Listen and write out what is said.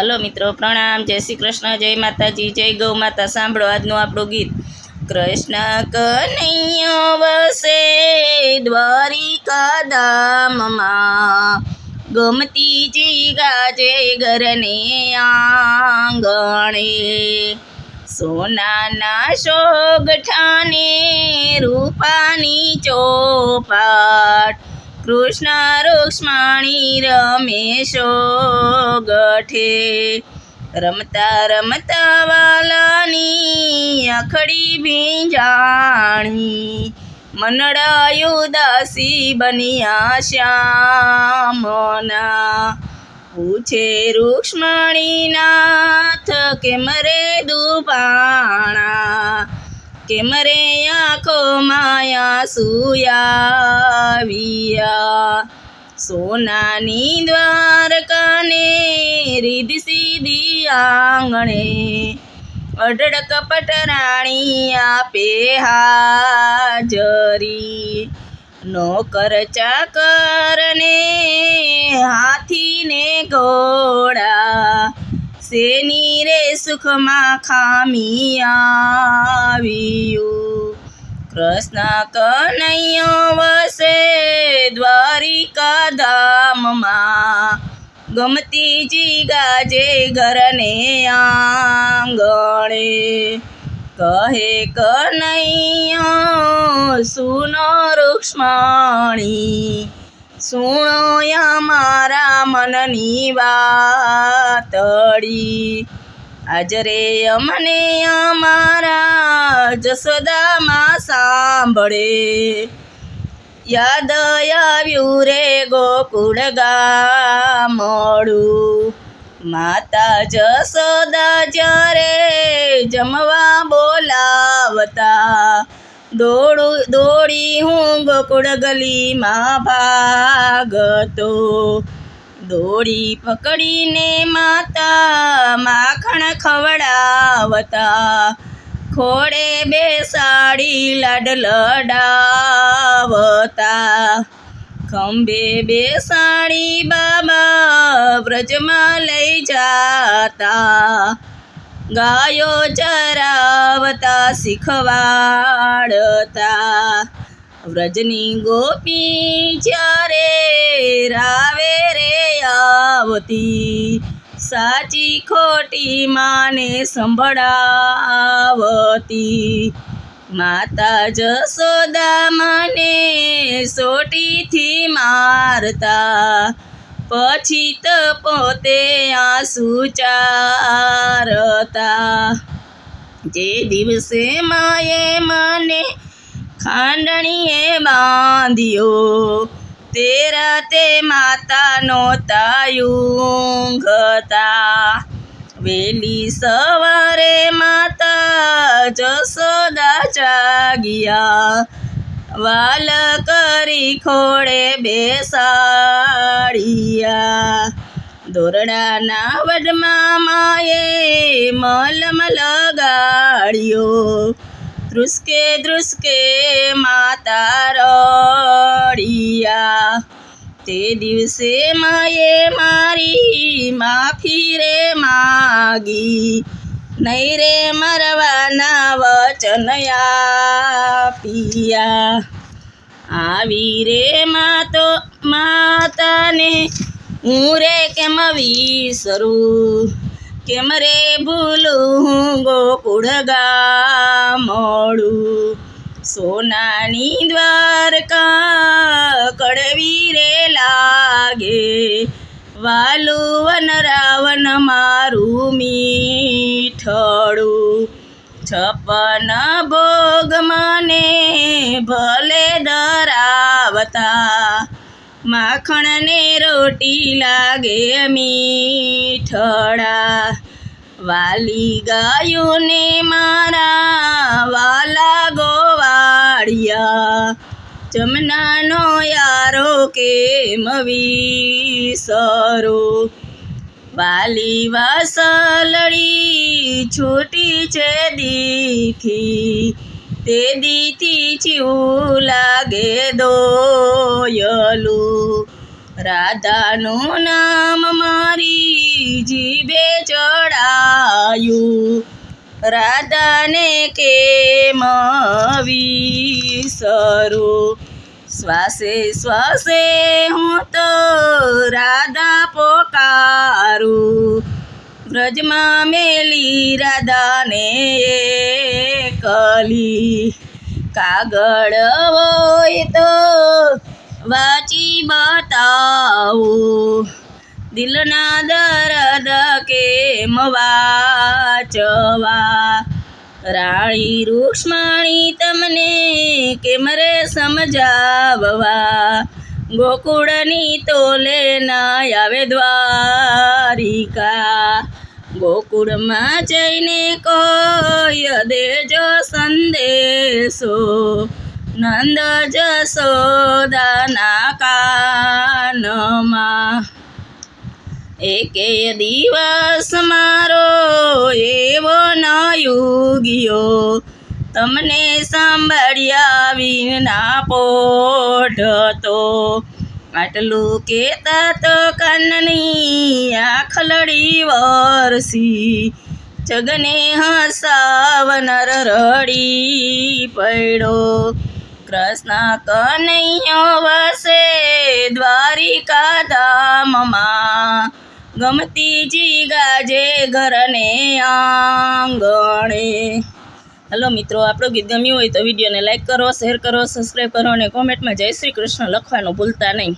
Hello મિત્રો, પ્રણામ. જય શ્રી કૃષ્ણ, જય માતાજી, જય ગૌ માતા. સાંભળો આજનું આપણું ગીત. કૃષ્ણ કનૈયો વસે દ્વારિકા ધામમાં ગમતીજી ગાજે ઘરને આંગણે. સોનાના શોગઠાને રૂપાની ચોપાટ. કૃષ્ણ રૂક્ષ્મણી રમેશો ગઠે. રમતા રમતા વાલાની આખડી ભીંજાણી. મનડાયું દાસી બન્યા શ્યામના. પૂછે રૂક્ષ્મણીનાથ, કેમ રે દુપાણા કેમ રે આંખો માયા સુયાવિયા. સોનાની દ્વારકાને રીધ સીધી આંગણે. અઢળ કપટ રાણી આપે હાજરી. નોકર ચાકરને હાથીને ઘોડા શેની રે સુખમાં ખામી આવ્યું કૃષ્ણ કનૈયો વસે દ્વારિકા ધામમાં ગમતીજી ગાજે ઘરને આંગણે કહે કનૈયો સુનો રૂક્ષ્મણી સુણો અમારા મનની વાતડી આજરે અમને અમારા જસોદામાં સાંભળે. યાદ આવ્યું રે ગોકુળ ગામડું. માતા જસોદા જ્યારે જમવા બોલાવતા. દોડું, દોડી હું ગોકુળ ગલીમાં ભાગતો. દોડી પકડીને માતા માખણ ખવડાવતા. ખોડે બેસાડી લાડ લડાવતા. ખંભે બેસાડી બાબા વ્રજમાં લઈ જાતા. ગાયો ચરાવતા, શીખવાડતા. વ્રજની ગોપી ચારે રે આવતી સાચી ખોટી માને સંભળાવતી. માતા જસોદા મને સોટીથી મારતા. પછી તો પોતે આંસુ ચારતા. જે દિવસે માએ મને ખાંડણીએ બાંધ્યો તે રાતે માતાનો તાયુંગતા વેલી સવારે માતા જસોદા જાગ્યા. વાલ કરી ખોડે બેસાડિયા. દોરડાના વડમાં માએ મલમ લગાડ્યો. ધ્રુસકે ધ્રુસકે માતા રડિયા. તે દિવસે માએ મારી માફી રે માગી. નહીં રે મરવાના વચન પિયા આવી રે માતો માતાને, હું રે કેમ વિસરું? કેમ રે ભૂલું હું ગોકુળ ગામડું સોનાની દ્વારકા કડવી રે લાગે. વાલુવન રાવણ મારું મીઠળું છપન ભોગ મને ભલે ધરાવતા માખણને રોટી લાગે મીઠળા વાલી ગાયોને મારા વાલા ગોવાળિયા. જમનાનો યારો કે મવી સરો વાલી વાસલડી છૂટી છે દીથી. તે દીથી ચીવું લાગે દોયલું. રાધાનું નામ મારી જીભે ચડાયું. રાધાને કેમ વિસરું? શ્વાસે શ્વાસે હું તો રાધા પોકારું વ્રજમાં મેલી રાધાને કલી કાગળ હોય તો વાંચી બતાવું. દિલના દરદ કેમ વાચવા? રાણી રૂક્ષ્મણી તમને કેમ રે સમજાવવા? ગોકુળની તોલે ના આવે દ્વારિકા. ગોકુળમાં જઈને કોય દેજો સંદેશો. નંદ જસોદાના કાનમાં. એકે દિવસ મારો એવો નયુગ્યો તમને સાંભળ્યા વિના પોઢતો. આટલું કેતા તો કાનની આખલડી વરસી. જગને હસાવનર રડી પડ્યો. કૃષ્ણ કનૈયો વસે દ્વારિકા ધામમાં ગમતી જી ગાજે ઘરને આંગણે. હલો મિત્રો, આપણો ગીત ગમ્યું હોય તો વિડીયોને લાઇક કરો શેર કરો સબસ્ક્રાઈબ કરો અને કોમેન્ટમાં જય શ્રી કૃષ્ણ લખવાનું ભૂલતા નહીં.